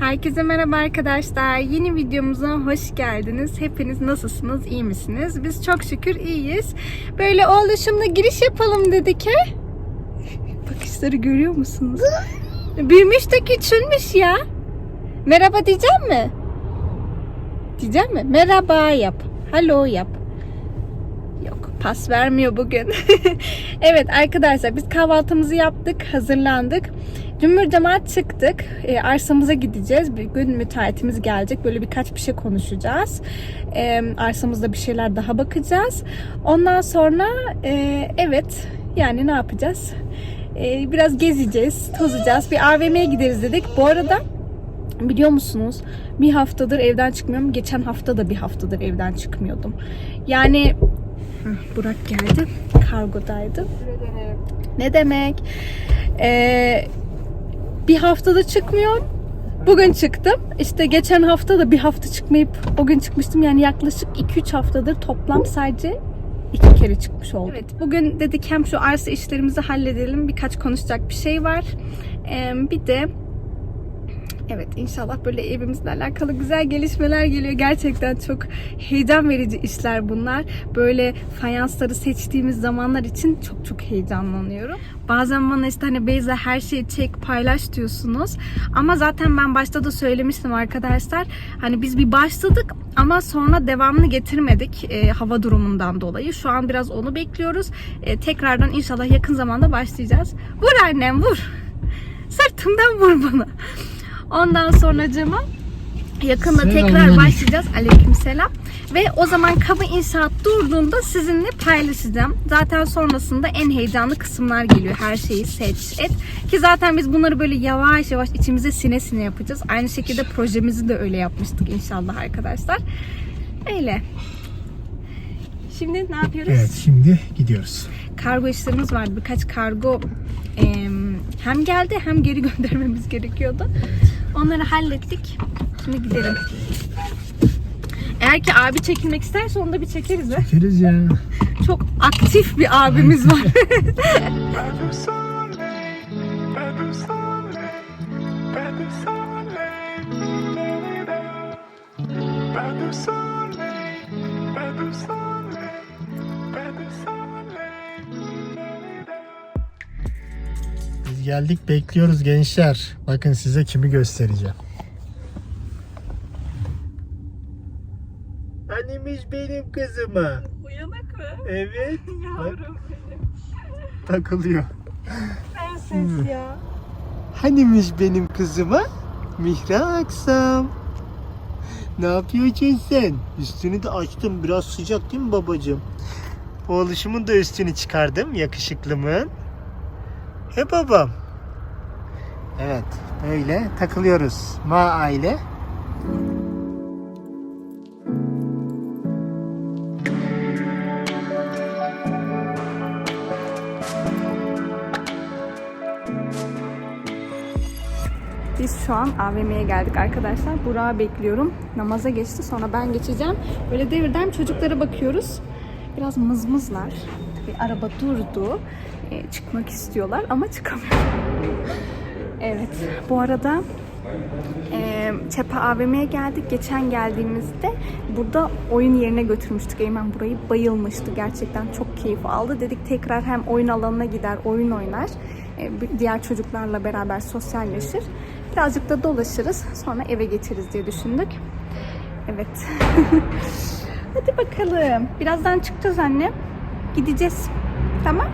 Herkese merhaba arkadaşlar. Yeni videomuza hoş geldiniz. Hepiniz nasılsınız? iyi misiniz? Biz çok şükür iyiyiz. Böyle oğluşumla giriş yapalım dedik he. Bakışları görüyor musunuz? Büyümüş de küçülmüş ya. Merhaba diyeceğim mi? Diyeceğim mi? Merhaba yap. Hello yap. Pas vermiyor bugün. evet arkadaşlar biz kahvaltımızı yaptık, hazırlandık. Cümbür cemaat çıktık. E, arsamıza gideceğiz. Bir gün müteahhitimiz gelecek. Böyle birkaç bir şey konuşacağız. E, arsamızda bir şeyler daha bakacağız. Ondan sonra e, evet yani ne yapacağız? E, biraz gezeceğiz, tozacağız. Bir AVM'ye gideriz dedik. Bu arada Biliyor musunuz? Bir haftadır evden çıkmıyorum. Geçen hafta da bir haftadır evden çıkmıyordum. Yani Burak geldi. Kargodaydı. Ne demek? Ee, bir haftada çıkmıyorum. Bugün çıktım. İşte geçen hafta da bir hafta çıkmayıp o gün çıkmıştım. Yani yaklaşık 2-3 haftadır toplam sadece iki kere çıkmış oldum. Evet bugün dedik hem şu arsa işlerimizi halledelim. Birkaç konuşacak bir şey var. Ee, bir de Evet inşallah böyle evimizle alakalı güzel gelişmeler geliyor. Gerçekten çok heyecan verici işler bunlar. Böyle fayansları seçtiğimiz zamanlar için çok çok heyecanlanıyorum. Bazen bana işte hani Beyza her şeyi çek paylaş diyorsunuz. Ama zaten ben başta da söylemiştim arkadaşlar. Hani biz bir başladık ama sonra devamını getirmedik e, hava durumundan dolayı. Şu an biraz onu bekliyoruz. E, tekrardan inşallah yakın zamanda başlayacağız. Vur annem vur. Sırtımdan vur bana. Ondan sonracığıma yakında tekrar Selamünaleyküm. başlayacağız. Aleykümselam. Ve o zaman kaba inşaat durduğunda sizinle paylaşacağım. Zaten sonrasında en heyecanlı kısımlar geliyor. Her şeyi seç et. Ki zaten biz bunları böyle yavaş yavaş içimize sine sine yapacağız. Aynı şekilde projemizi de öyle yapmıştık inşallah arkadaşlar. Öyle. Şimdi ne yapıyoruz? Evet şimdi gidiyoruz. kargo işlerimiz vardı. Birkaç kargo em, hem geldi hem geri göndermemiz gerekiyordu. Onları hallettik. Şimdi gidelim. Eğer ki abi çekilmek isterse onu da bir çekeriz. He. Gideriz ya. Çok aktif bir abimiz var. Biz geldik bekliyoruz gençler. Bakın size kimi göstereceğim. Hanimiş benim kızıma. Uyanık mı? Evet. Yavrum benim. Takılıyor. Prenses ya. Hanimiş benim kızıma? Mihra Aksam. Ne yapıyorsun sen? Üstünü de açtım. Biraz sıcak değil mi babacığım? Oğluşumun da üstünü çıkardım. Yakışıklımın. He babam. Evet. Böyle takılıyoruz. Ma aile. Biz şu an AVM'ye geldik arkadaşlar. Burak'ı bekliyorum. Namaza geçti sonra ben geçeceğim. Böyle devirden çocuklara bakıyoruz. Biraz mızmızlar. Bir araba durdu. Ee, çıkmak istiyorlar ama çıkamıyor. evet. Bu arada e, Çepe AVM'ye geldik. Geçen geldiğimizde burada oyun yerine götürmüştük. Eymen burayı bayılmıştı. Gerçekten çok keyif aldı. Dedik tekrar hem oyun alanına gider, oyun oynar. e, diğer çocuklarla beraber sosyalleşir. Birazcık da dolaşırız. Sonra eve getiririz diye düşündük. Evet. Hadi bakalım. Birazdan çıkacağız anne. Gideceğiz. Tamam.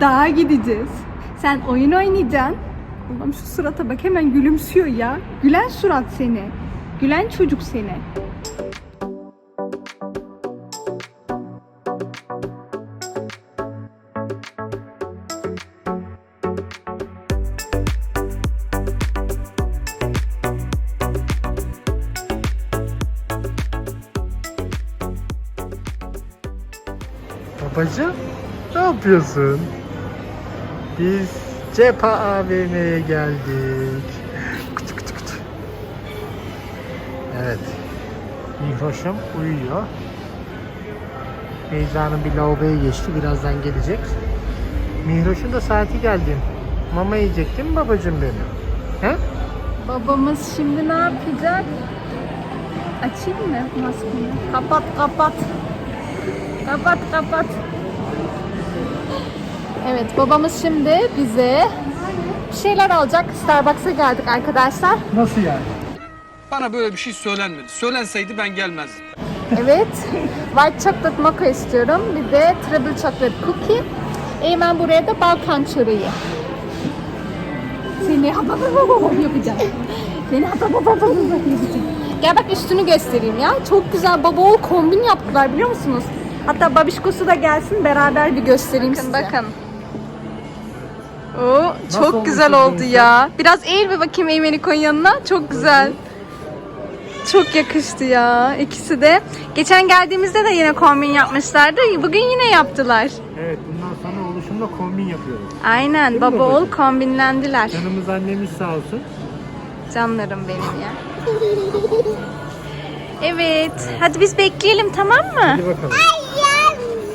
Daha gideceğiz. Sen oyun oynayacaksın. Allah'ım şu surata bak hemen gülümsüyor ya. Gülen surat seni. Gülen çocuk seni. Babacığım ne yapıyorsun? Biz Cepa AVM'ye geldik. Kıtı kıtı kıtı. Evet. Mihroş'um uyuyor. Beyza'nın bir lavaboya geçti. Birazdan gelecek. Mihroş'un da saati geldi. Mama yiyecek değil mi babacığım benim? He? Babamız şimdi ne yapacak? Açayım mı maskeni? Kapat kapat. Kapat kapat. Evet babamız şimdi bize bir şeyler alacak. Starbucks'a geldik arkadaşlar. Nasıl yani? Bana böyle bir şey söylenmedi. Söylenseydi ben gelmezdim. Evet. White chocolate mocha istiyorum. Bir de treble chocolate cookie. Eymen buraya da Balkan çöreği. Seni yapacağım. Seni yapacağım. Gel bak üstünü göstereyim ya. Çok güzel baba oğul kombin yaptılar biliyor musunuz? Hatta babişkosu da gelsin beraber bir göstereyim bakın, size. Bakın. Oo, çok güzel oldu gençler? ya. Biraz eğil bir bakayım Eymen'i koyun yanına. Çok güzel. Çok yakıştı ya ikisi de. Geçen geldiğimizde de yine kombin yapmışlardı. Bugün yine yaptılar. Evet bundan sonra oluşumda kombin yapıyoruz. Aynen mi baba babacığım? oğul kombinlendiler. Canımız annemiz sağ olsun. Canlarım benim ya. Evet. Hadi biz bekleyelim tamam mı? Hadi bakalım.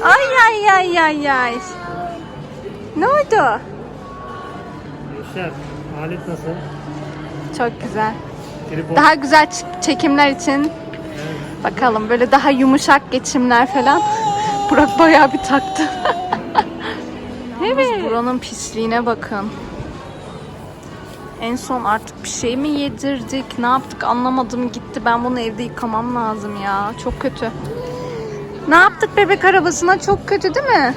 Ay ay ay ay ay. Ne oldu? Gençler alet nasıl? Çok güzel. Tripod. Daha güzel çekimler için bakalım böyle daha yumuşak geçimler falan. Burak bayağı bir taktı. evet. Buranın pisliğine bakın. En son artık bir şey mi yedirdik? Ne yaptık anlamadım gitti. Ben bunu evde yıkamam lazım ya. Çok kötü. Ne yaptık bebek arabasına? Çok kötü değil mi?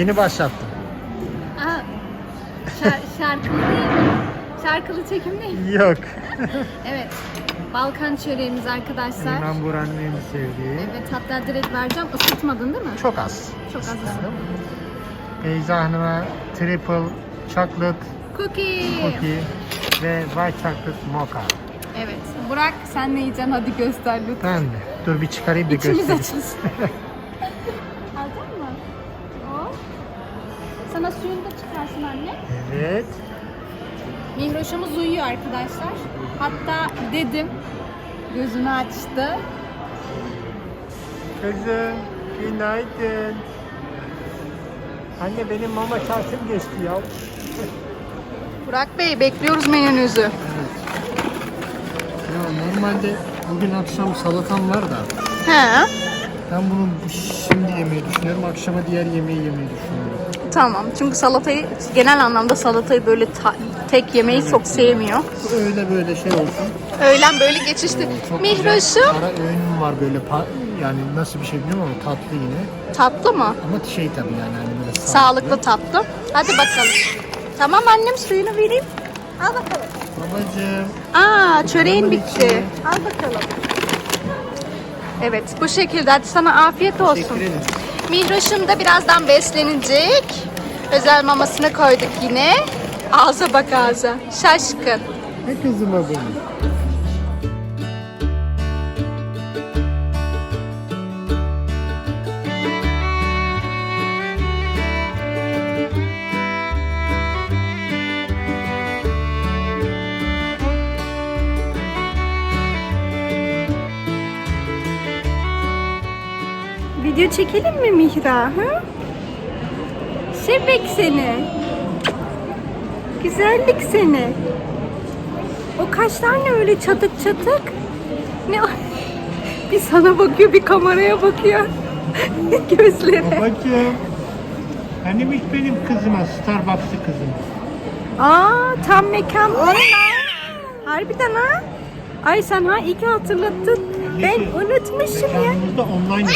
Yeni başlattım. Aa, şarkılı değil mi? Şarkılı çekim değil mi? Yok. Evet. Balkan çöreğimiz arkadaşlar. İmam Buran'ın en sevdiği. Evet hatta direkt vereceğim. Isıtmadın değil mi? Çok az. Çok az istedim. Beyza Hanım'a triple chocolate Cookie. cookie ve white chocolate mocha. Evet. Burak sen ne yiyeceksin? Hadi göster lütfen. Ben de. Dur bir çıkarayım da İçimiz göstereyim. açılsın. suyunu da çıkarsın anne. Evet. Mihroş'umuz uyuyor arkadaşlar. Hatta dedim gözünü açtı. Kızım günaydın. Anne benim mama çarşım geçti ya. Burak Bey bekliyoruz menünüzü. Ya normalde bugün akşam salatam var da He. ben bunu şimdi yemeyi düşünüyorum. Akşama diğer yemeği yemeyi düşünüyorum. Tamam. Çünkü salatayı genel anlamda salatayı böyle tek yemeyi çok sevmiyor. Öyle böyle şey olsun. Öğlen böyle geçişti. Çok Mihroş'um ara öğünüm var böyle pa- yani nasıl bir şey bilmiyorum ama tatlı yine. tatlı mı? Ama şey tabii yani hani böyle Sağlıklı tatlı. Hadi bakalım. Tamam annem suyunu vereyim. Al bakalım. Babacığım Aa çöreğin bitti. içine. Al bakalım. Evet bu şekilde. Hadi sana afiyet olsun. teşekkür ederim. Mihroş'um da birazdan beslenecek. Özel mamasını koyduk yine. Ağza bak ağza. Şaşkın. Ne kızıma benim. Video çekelim mi Mihra? Hı? Şebek seni. Güzellik seni. O kaşlar ne öyle çatık çatık? Ne? Bir sana bakıyor, bir kameraya bakıyor. Gözleri. Babacığım. Hani hiç benim kızıma Starbucks'lı kızım. Aa, tam mekan. Harbiden ha? Ay sen ha iyi ki hatırlattın. Ben unutmuşum ya. Mekanımızda online.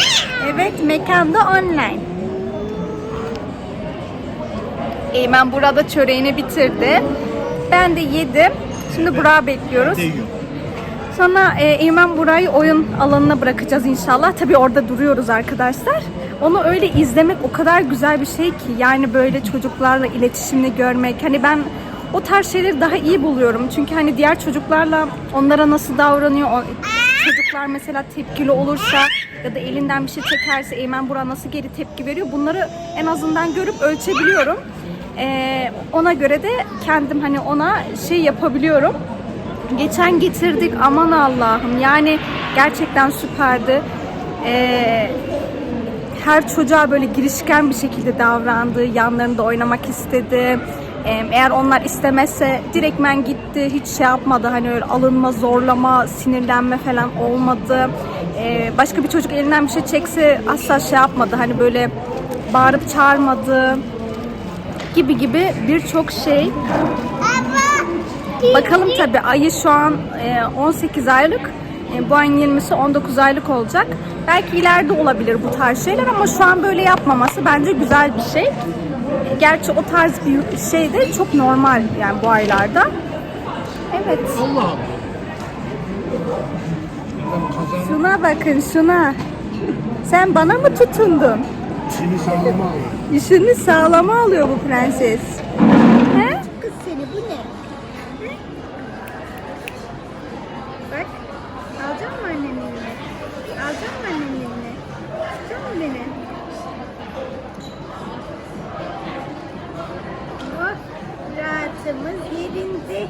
Evet, mekanda online. Eymen burada çöreğini bitirdi. Ben de yedim. Şimdi Burak'ı bekliyoruz. Değiyor. Sonra e, Eymen Burak'ı oyun alanına bırakacağız inşallah. Tabii orada duruyoruz arkadaşlar. Onu öyle izlemek o kadar güzel bir şey ki. Yani böyle çocuklarla iletişimini görmek. Hani ben o tarz şeyleri daha iyi buluyorum. Çünkü hani diğer çocuklarla onlara nasıl davranıyor, çocuklar mesela tepkili olursa ya da elinden bir şey çekerse Eymen Burak nasıl geri tepki veriyor bunları en azından görüp ölçebiliyorum. Ee, ona göre de kendim hani ona şey yapabiliyorum. Geçen getirdik aman Allah'ım yani gerçekten süperdi. Ee, her çocuğa böyle girişken bir şekilde davrandı, yanlarında oynamak istedi. Eğer onlar istemezse direktmen gitti, hiç şey yapmadı. Hani öyle alınma, zorlama, sinirlenme falan olmadı. Başka bir çocuk elinden bir şey çekse asla şey yapmadı. Hani böyle bağırıp çağırmadı gibi gibi birçok şey. Bakalım tabi ayı şu an e, 18 aylık. Bu ayın 20'si 19 aylık olacak. Belki ileride olabilir bu tarz şeyler ama şu an böyle yapmaması bence güzel bir şey. Gerçi o tarz bir şey de çok normal yani bu aylarda. Evet. Allah'ım. Şuna bakın şuna. Sen bana mı tutundun? Seni sallama alıyor. İşini sağlama alıyor bu prenses. He? Kız seni bu ne? Bak. Alacak mı annenin eline? Alacak mı annenin eline? Tutacak mı beni? Oh, rahatımız yerinde.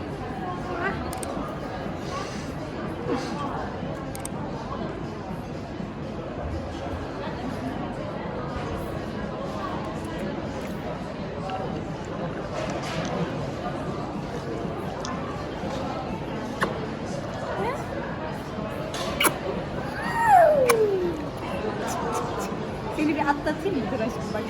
Ah. Seni bir atlatayım mı? Dur aşkım bak.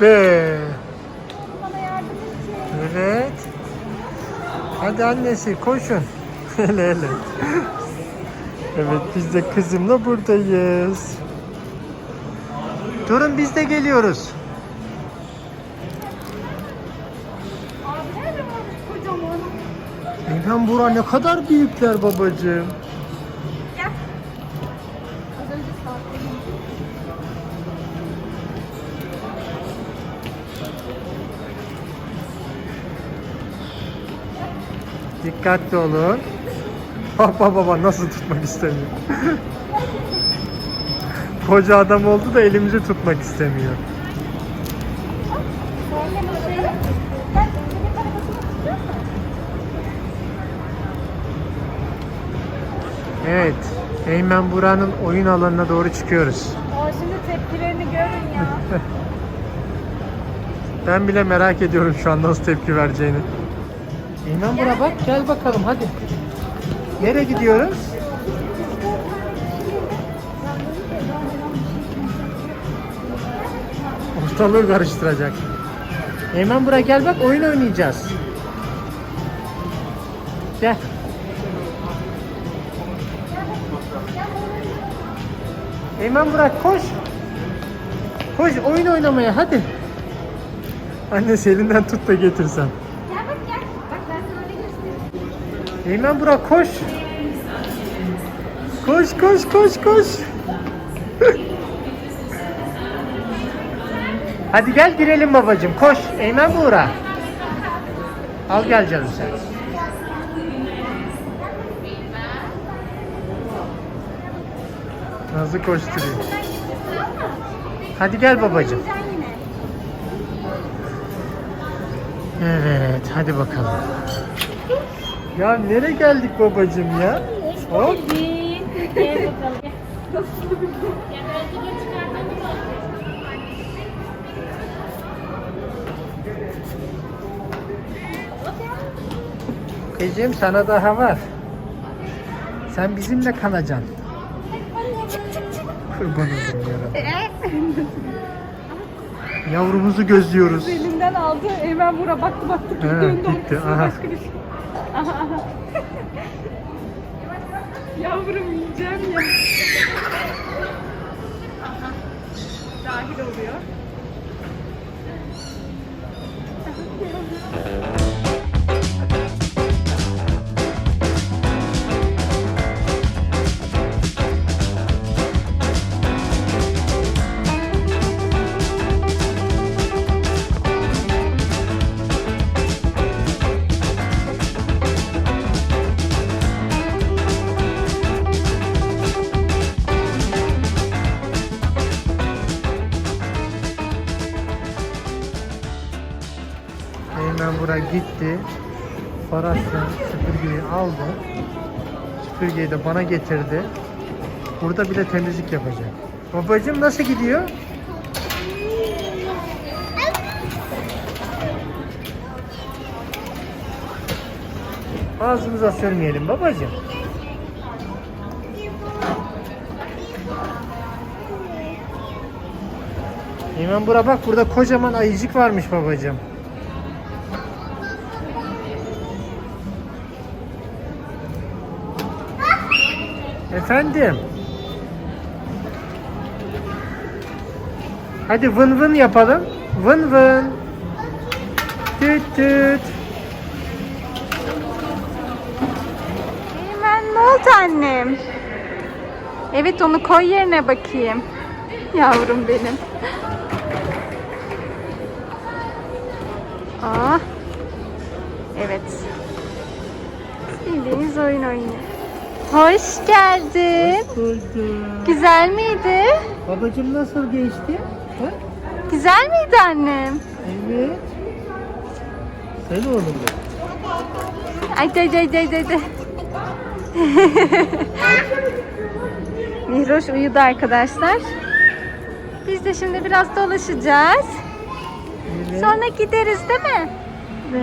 Be. Evet. Hadi annesi koşun. hele hele. Evet biz de kızımla buradayız. Durun biz de geliyoruz. Eymen Bura ne kadar büyükler babacığım. Dikkatli olun. Baba baba nasıl tutmak istemiyor. Koca adam oldu da elimizi tutmak istemiyor. Evet. Eymen Buran'ın oyun alanına doğru çıkıyoruz. Aa, şimdi tepkilerini görün ya. Ben bile merak ediyorum şu an nasıl tepki vereceğini. Eymen Bura bak gel bakalım hadi. Nereye gidiyoruz? Ortalığı karıştıracak. Eymen Bura gel bak oyun oynayacağız. Gel. Eymen Burak koş. Koş oyun oynamaya hadi. Anne elinden tut da getirsen. Eymen Burak koş. Koş koş koş koş. Hadi gel girelim babacığım koş. Eymen Buğra. Al gel canım sen. Nazlı koşturuyor. Hadi gel babacığım. Evet, hadi bakalım. Ya nereye geldik babacığım ya? Hop. Kızım sana daha var. Sen bizimle kalacaksın. Kurban olayım yarabbim. Yavrumuzu gözlüyoruz. Elinden aldı. Eymen Bura baktı baktı. He, döndü gitti, aha. başka bir şey. Yavrum yiyeceğim ya. Süpürgeyi de bana getirdi. Burada bir de temizlik yapacak. Babacım nasıl gidiyor? Ağzımıza sürmeyelim babacım. Hemen bura bak burada kocaman ayıcık varmış babacım. Efendim. Hadi vın vın yapalım. Vın vın. Tüt tüt. Eymen ne oldu annem? Evet onu koy yerine bakayım. Yavrum benim. Aa. Evet. Bildiğiniz oyun oynuyor. Hoş geldin. Buldum. Güzel miydi? Babacım nasıl geçti? Ha? Güzel miydi annem? Evet. Sen oğlum benim. Ay ay ay ay ay. Mihroş uyudu arkadaşlar. Biz de şimdi biraz dolaşacağız. Evet. Sonra gideriz değil mi? Ve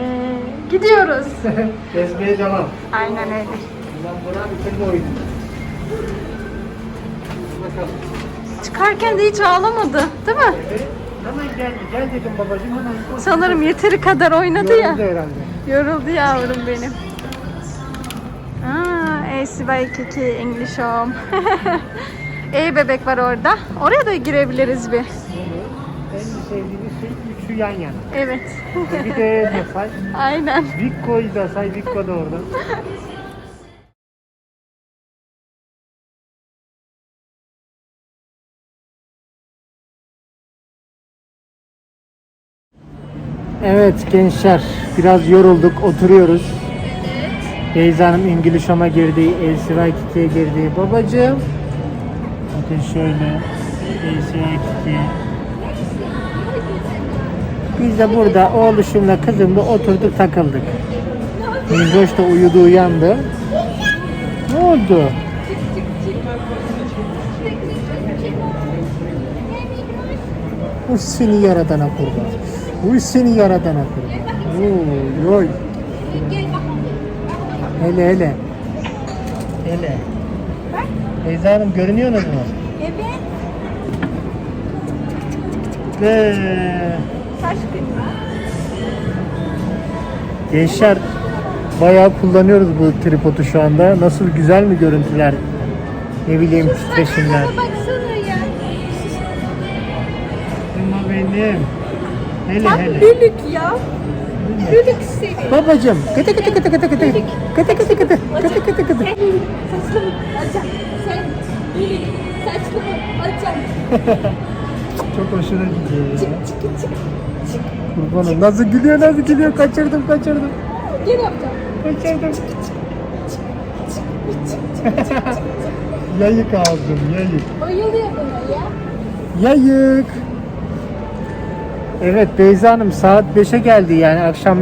gidiyoruz. Gezmeye devam. Aynen öyle. Buna. Bakalım. Çıkarken de hiç ağlamadı değil mi? Evet. Hemen geldi. Gel dedim babacım hemen. koş. Sanırım yeteri kadar oynadı ya. Yoruldu herhalde. Yoruldu yavrum benim. Aa, ACY Kiki English Home. İyi bebek var orada. Oraya da girebiliriz bir. Evet. En sevdiğimiz şey üçü yan yana. Evet. Bir de ne say? Aynen. Vicko'yu da say. Vicko da orada. Evet gençler biraz yorulduk oturuyoruz. Beyza Hanım İngiliz Home'a girdi, LCY Kitty'ye girdi. Babacığım. Bakın şöyle LCY Kitty'ye. Biz de burada oğluşumla kızımla oturduk takıldık. Mingoş da uyudu uyandı. Ne oldu? Uy seni yaradana kurban. Uy seni yaradana kurban. Oy oy. Hele hele. Hele. Beyza Hanım görünüyorsunuz mu? Evet. Ve gençler bayağı kullanıyoruz bu tripodu şu anda. Nasıl güzel mi görüntüler? Ne bileyim titreşimler. Baksana ya. Ama benim. Hele hele. Lülük ya. Lülük seni. Babacım. Kıtı kıtı kıtı kıtı kıtı. Kıtı kıtı kıtı. Kıtı kıtı kıtı. Saçımı alacağım. Sen Lili saçımı alacağım. Çok hoşuna gidiyor ya. Kurbanım. Nasıl gülüyor nasıl gülüyor. Kaçırdım kaçırdım. Geri yapacağım. Kaçırdım. yayık ağzım yayık. Bayılıyor buna ya. Yayık. Evet Beyza Hanım saat 5'e geldi yani akşam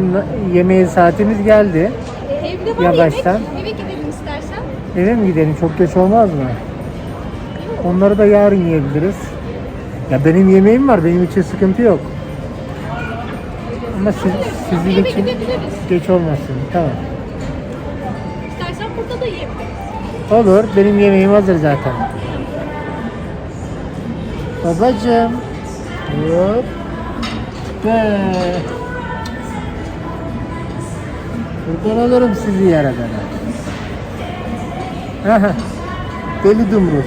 yemeği saatimiz geldi. E, evde var Yavaştan. yemek. Eve gidelim istersen. Eve mi gidelim çok geç olmaz mı? Onları da yarın yiyebiliriz. Ya benim yemeğim var benim için sıkıntı yok. Ama siz, sizin Eve için gidebiliriz. geç olmasın. Tamam. İstersen burada da yiyebiliriz. Olur benim yemeğim hazır zaten. Babacım. Hop. Be. Kurban olurum sizi yaradana. Aha, Deli dumruz.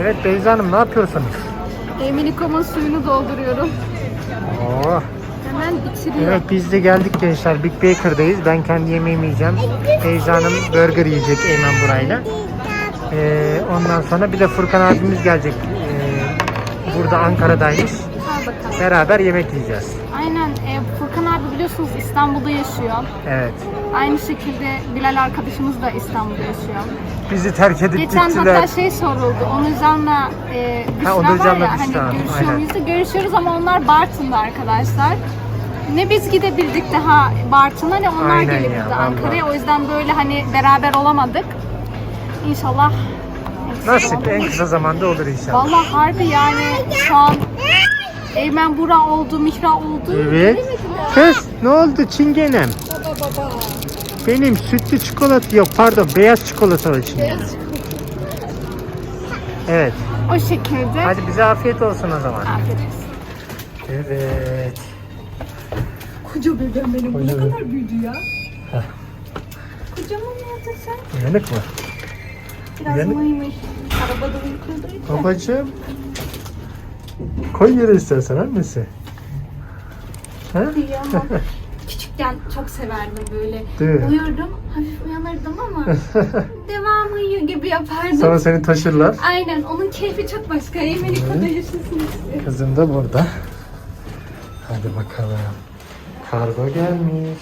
Evet Beyza Hanım ne yapıyorsunuz? Eminikom'un suyunu dolduruyorum. Oo. Hemen içiriyor. Evet biz de geldik gençler. Big Baker'dayız. Ben kendi yemeğimi yiyeceğim. Beyza Hanım burger yiyecek Eymen burayla. Ee, ondan sonra bir de Furkan abimiz gelecek. Ee, burada Ankara'daymış. Beraber yemek yiyeceğiz. Aynen. E, Furkan abi biliyorsunuz İstanbul'da yaşıyor. Evet. Aynı şekilde Bilal arkadaşımız da İstanbul'da yaşıyor. Bizi terk edip Geçen gittiler. hatta şey soruldu. Onurcan'la e, Büşra Onurcan'la var ya Büşra, hani görüşüyor aynen. muyuz? da Görüşüyoruz ama onlar Bartın'da arkadaşlar. ne biz gidebildik daha Bartın'a ne onlar Aynen gelebildi ya, vallahi. Ankara'ya. O yüzden böyle hani beraber olamadık. İnşallah Nasip en kısa zamanda olur inşallah. Vallahi harbi yani şu an Eymen Bura oldu, Mihra oldu. Evet. Kız ne oldu çingenem? Benim sütlü çikolata yok pardon beyaz çikolatalı çingene. Evet. O şekilde. Hadi bize afiyet olsun o zaman. Afiyet olsun. Evet. Koca bebeğim benim. Koca ne bebek. kadar büyüdü ya. Heh. Kocaman mı yaptın sen? Uyanık mı? Biraz Uyanık. mıymış. Arabada uykudaydı. Babacığım. Koy yere istersen annesi. Ha? Kıyamam. Küçükken çok severdim böyle. Değil mi? Uyurdum, hafif uyanırdım ama devam uyuyor gibi yapardım. Sonra seni taşırlar. Aynen, onun keyfi çok başka. Amerika'da yaşasın istiyor. Kızım da burada. Hadi bakalım. Kargo gelmiş.